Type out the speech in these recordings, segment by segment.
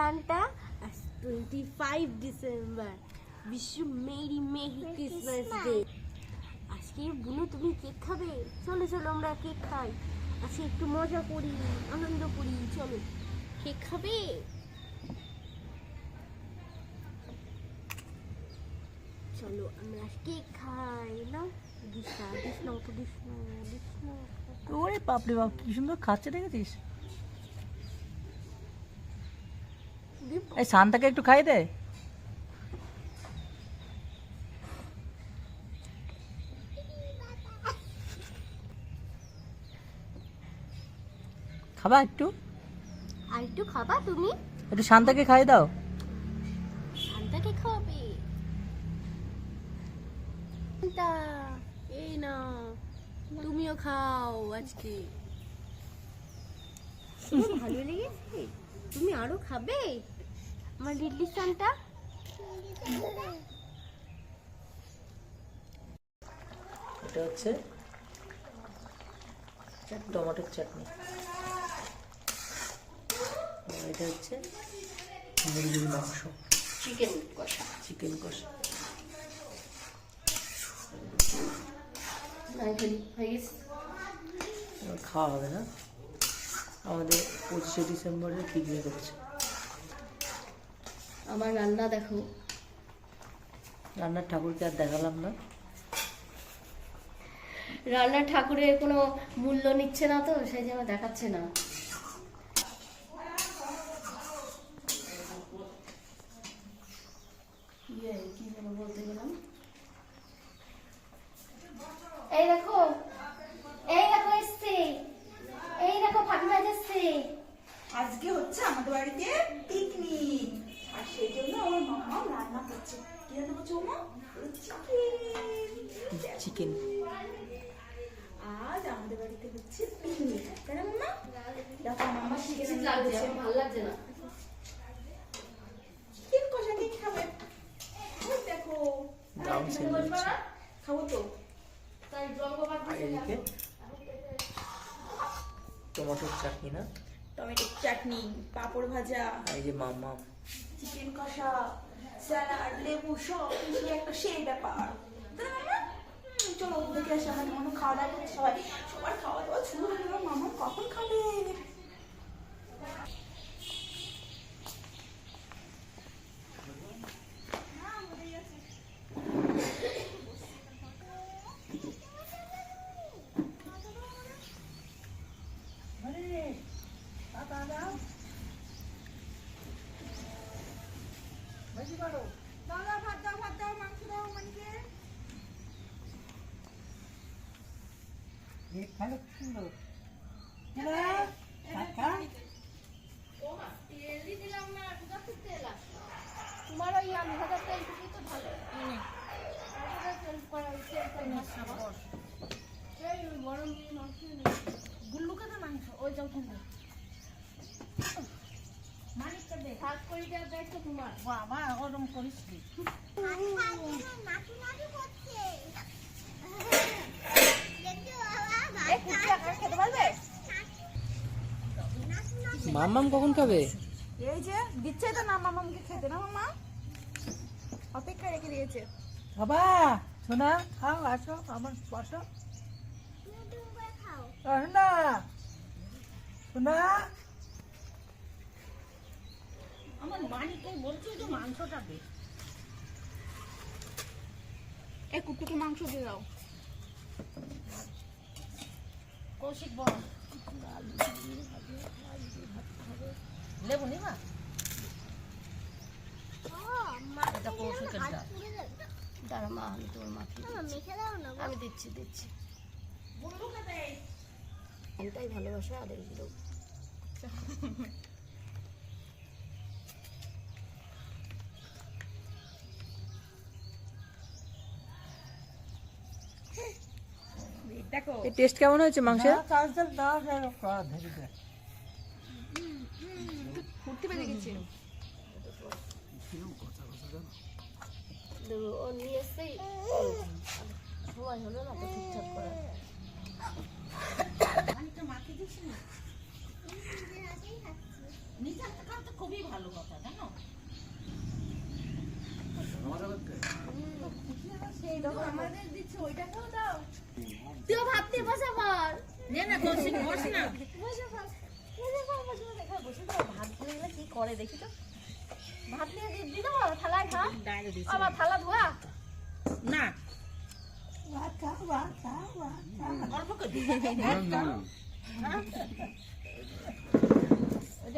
Santa আর twenty five December বিশ্ব merry merry Christmas day আজকে বুনু তুমি কেক খাবে? চলো চলো আমরা কেক খাই। আজকে একটু মজা করি আনন্দ করি চলো। কেক খাবে? চলো আমরা কেক খাই না? দিশা দিস না তো দিস না দিস না। ওরে বাপরে বাপ কি সুন্দর খাচ্ছে দেখেছিস দিব এই শান্তাকে একটু খাই দে। খাবা একটু? আর একটু খাবা তুমি? একটু শান্তাকে খাই দাও। শান্তাকে খাওয়াবে শান্তা এই না তুমিও খাও আজকে। ভালো লেগেছে। তুমি আরও খাবে? আমার লিটলি শান্তা এটা হচ্ছে টমেটোর চাটনি। এটা হচ্ছে মুরগির মাংস। চিকেন কষা। চিকেন কষা। খাওয়া হবে না। আমাদের পঁচিশে ডিসেম্বরে পিকনিক হচ্ছে। আমার রান্না দেখো। রান্নার ঠাকুরকে আর দেখালাম না। রান্নার ঠাকুরের কোনো মূল্য নিচ্ছে না তো সেই জন্য দেখাচ্ছে না। ইয়ে, কি যেন বলতে গেলাম? এই দেখো এই দেখো এসছে। এই দেখো আজকে হচ্ছে আমাদের বাড়িতে পিকনিক চিকেন আজ আমাদের বাড়িতে হচ্ছে পিকনিক তাই না মামা দেখো মামা চিকেন লাগছে ভালো লাগছে না চিকেন কষা কে খাবে দেখো খাব তো তাই জঙ্গবাদ এদিকে টমেটোর চাটনি না টমেটোর চাটনি পাঁপড় ভাজা আর এই যে মামা চিকেন কষা স্যালাড লেবু সব মিশিয়ে একটা সেই ব্যাপার। চলো দেখে আসি আমার মামা খাওয়া দাওয়া সবাই। সবার খাওয়া দাওয়া শুরু হয়ে মামা কখন খাবে দাদা ভাত দাও ভাত দাও মাংস দাও মানিকে তোমার ওই আলু ভাজা তেল থেকে তো ভালো তেল করা তেল গরম দিয়ে মাংস গুল্লুকে তো মাংস ওই যাও তুমি মালিকটা দে ভাগ করে দেওয়ার দায়িত্ব তোমার বাবা ওরম করিস কি খেতে পারবে মাম্মাম কখন খাবে? এই যে দিচ্ছে তো না মামাকে খেতে না মামা? অপেক্ষা রেখে দিয়েছে। বাবা শোনা খাও আসো আমার বসো। আমার মানিকে বলছি যে মাংসটা দে। এই কুটুকে মাংস দিয়ে দাও। কৌশিক বল। লেবু নিবা? এটা কৌশিকের ডাল। দাঁড়া মা আমি তোর মাকে আমি দিচ্ছি দিচ্ছি। এটাই ভালোবাসা আর এই দেখো এই টেস্ট কেমন হয়েছে মাংসের? খুব খুবই ভালো কথা জানো? তুইও ভাত দিয়ে বসে পড় নে না বসে বস না। বসে বসে পড় বসে দেখা বসে ভাত কি করে দেখি তো ভাত দি থালায় খা দিছি আবার থালা ধোয়া না। অল্প করে দিই।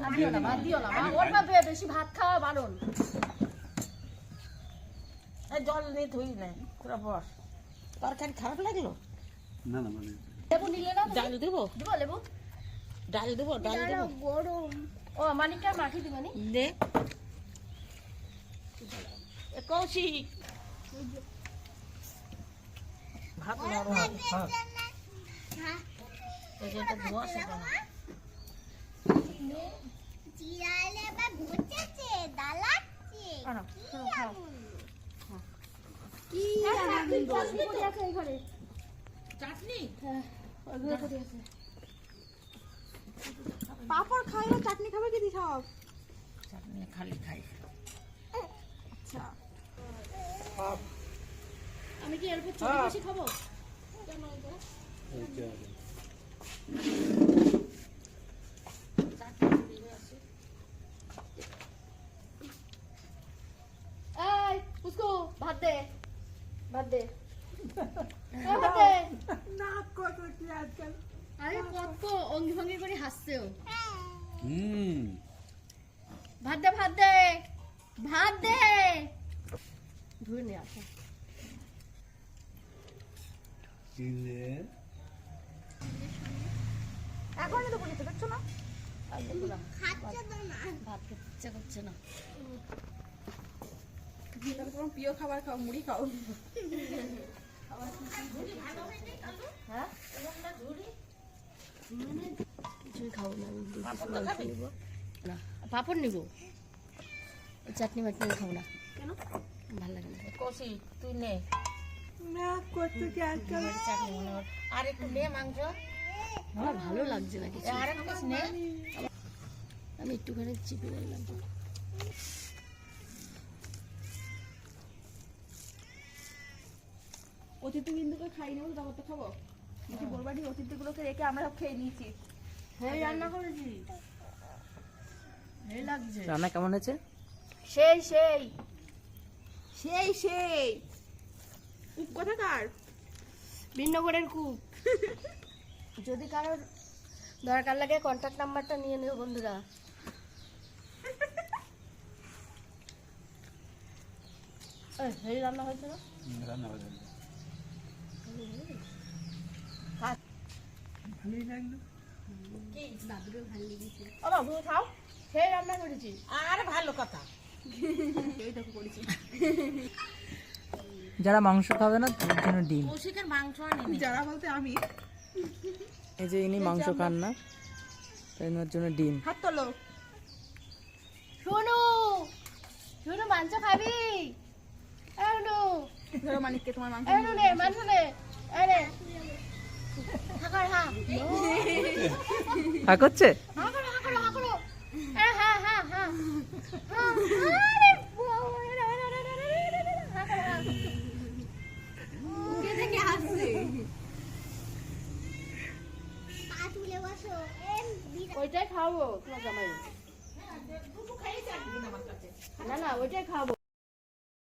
আর দিও না ভাত দিও না মা, ওর বাপে বেশি ভাত খাওয়া বারণ জল নিয়ে ধুই না পুরো বস। তরকারি খারাপ লাগল? না না মানে লেবু নিলে না? ডাল দেবো? দিব লেবু? ডাল দেবো ডাল দেবো। গরম। ও মানিকটা মাখি দিবানি দে। কৌশিক ভাত নরম এটা ধোয়া সেটা জিরালে বা ঘুরতেছে দালাচ্ছে। আনো শোনো খাও। কি চাটনি? পাপড় খাই না চাটনি খাবে কি দিছ চাটনি খালি খাই। আচ্ছা। আমি কি এরপর চলে বসে খাব? এই পুষ্কু ভাত দে ভাত দে এই, ভাত দে। আরে কত অঙ্গি ভঙ্গি করে হাসছে ও। হুম। ভাত দে ভাত দে ভাত দে। ধুয়ে নে আসা এখনই তো বলেছে দেখছ না? ভাত খেতে ইচ্ছা করছে না। তোমার প্রিয় খাবার খাও মুড়ি খাও। কিছুই খাব না আমি নেব না। পাপড় নিব? চাটনি মাটনি খাব না। কেন? ভালো লাগে না। কৌশিক তুই নে। না করতে কি আজকাল চাটনি আর একটু নে মাংস। আমার ভালো লাগছে না কিছু। আর একটু নে। আমি একটুখানি চিপে নিলাম অতিথি বিন্দুকে খাই নেব তারপর তো খাব। নাকি বোরবাড়ি অতিথিগুলোকে রেখে আমরা সব খেয়ে নিয়েছি। হ্যাঁ রান্না করেছি। রান্না কেমন হয়েছে? সেই সেই। সেই সেই। উপ কোথাকার? ভিন্নগরের কূপ। যদি কারোর দরকার লাগে কন্ট্যাক্ট নাম্বারটা নিয়ে নেও বন্ধুরা। এই, হেই রান্না হয়েছে। না রান্না দাদুরও ভালো লেগেছে ও বাবু খাও সেই রান্না করেছি আর ভালো কথা যারা মাংস খাবে না তাদের জন্য ডিম। কৌশিকের মাংস আনি যারা বলতে আমি। এই যে ইনি মাংস খান না তাই ওনার জন্য ডিম। হাত তোলো। শোনো শোনো মাংস খাবি? এনো ধরো মানিককে তোমার মাংস এনো নে মাংস নে। হা করছে হা করো হা করো হা হা হা। আরে! বাবা,